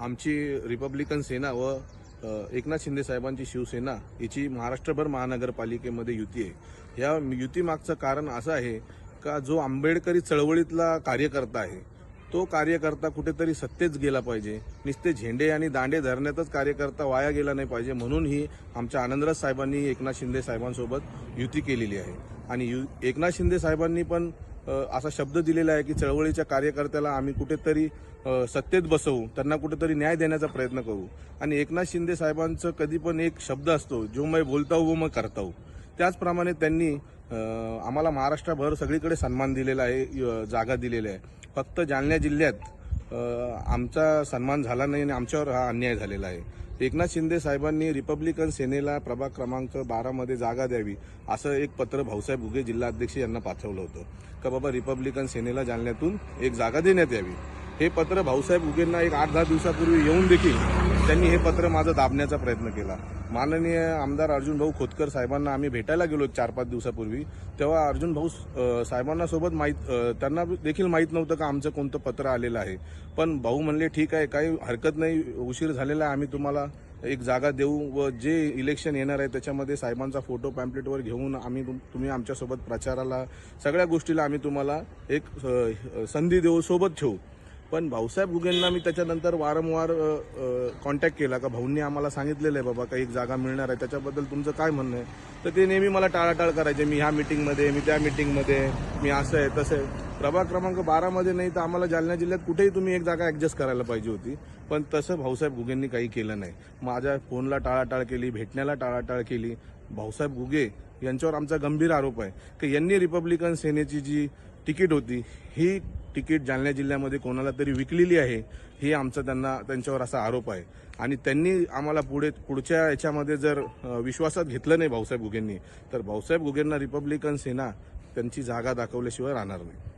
आमची रिपब्लिकन सेना व एकनाथ शिंदे साहेबांची शिवसेना याची महाराष्ट्रभर महानगरपालिकेमध्ये युती आहे. या युतीमागचं कारण असं आहे का जो आंबेडकरी चळवळीतला कार्यकर्ता आहे तो कार्यकर्ता कुठेतरी सत्तेच गेला पाहिजे. नुसते झेंडे आणि दांडे धरण्यातच कार्यकर्ता वाया गेला नाही पाहिजे म्हणून ही आमच्या आनंदराज साहेबांनी एकनाथ शिंदे साहेबांसोबत युती केलेली आहे. आणि यु एकनाथ शिंदे साहेबांनी पण असा शब्द दिलेला आहे की चळवळीच्या कार्यकर्त्याला आम्ही कुठेतरी सत्तेत बसवू त्यांना कुठेतरी न्याय देण्याचा प्रयत्न करू. आणि एकनाथ शिंदे साहेबांचं कधी पण एक शब्द असतो जो मैं बोलता हूँ वो मैं करता हूँ त्याचप्रमाणे त्यांनी आम्हाला महाराष्ट्राभर सगळीकडे सन्मान दिलेला आहे जागा दिलेल्या आहे. फक्त जालना जिल्ह्यात आमचा सन्मान झाला नाही आणि आमच्यावर हा अन्याय झालेला आहे. एकनाथ शिंदे साहेबांनी रिपब्लिकन सेनेला प्रभाग क्रमांक बारामध्ये जागा द्यावी असं एक पत्र भाऊसाहेब उगे जिल्हाध्यक्ष यांना पाठवलं होतं. का बाबा रिपब्लिकन सेनेला जालन्यातून एक जागा देण्यात यावी. हे पत्र भाऊसाहेब उगेंना एक आठ दहा दिवसापूर्वी येऊन देखील त्यांनी हे पत्र माझं दाबण्याचा प्रयत्न केला. माननीय आमदार अर्जुन भाऊ खोतकर साहेबांना आम्ही भेटायला गेलो एक चार पाच दिवसापूर्वी. तेव्हा अर्जुन भाऊ साहेबांना सोबत माहीत त्यांना देखील माहीत नव्हतं का आमचं कोणतं पत्र आलेलं आहे. पण भाऊ म्हणले ठीक आहे काही हरकत नाही उशीर झालेला आहे आम्ही तुम्हाला एक जागा देऊ व जे इलेक्शन येणार आहे त्याच्यामध्ये साहेबांचा फोटो पॅम्पलेटवर घेऊन आम्ही तुम्ही आमच्यासोबत प्रचाराला सगळ्या गोष्टीला आम्ही तुम्हाला एक संधी देऊ सोबत ठेवू पण भाऊसाहेब गुगेंना मी त्याच्यानंतर वारंवार कॉन्टॅक्ट केला का भाऊंनी आम्हाला सांगितलेलं आहे बाबा का एक जागा मिळणार आहे. त्याच्याबद्दल तुमचं काय म्हणणं आहे? तर ते नेहमी मला टाळाटाळ करायचे मी ह्या मिटिंगमध्ये मी त्या मिटिंगमध्ये मी असं आहे तसं आहे. प्रभाग क्रमांक बारामध्ये नाही तर आम्हाला जालना जिल्ह्यात कुठेही तुम्ही एक जागा ॲडजस्ट करायला पाहिजे होती. पण तसं भाऊसाहेब गुगेंनी काही केलं नाही. माझ्या फोनला टाळाटाळ केली भेटण्याला टाळाटाळ केली. भाऊसाहेब गुगे यांच्यावर आमचा गंभीर आरोप आहे. की यांनी रिपब्लिकन सेनेची जी तिकीट होती ही तिकीट जालना जिल्ह्यामध्ये कोणाला तरी विकलेली आहे हे आमचा त्यांना त्यांच्यावर असा आरोप आहे. आणि त्यांनी आम्हाला पुढे पुढच्या याच्यामध्ये जर विश्वासात घेतलं नाही भाऊसाहेब गुगेंनी तर भाऊसाहेब गुगेंना रिपब्लिकन सेना त्यांची जागा दाखवल्याशिवाय राहणार नाही.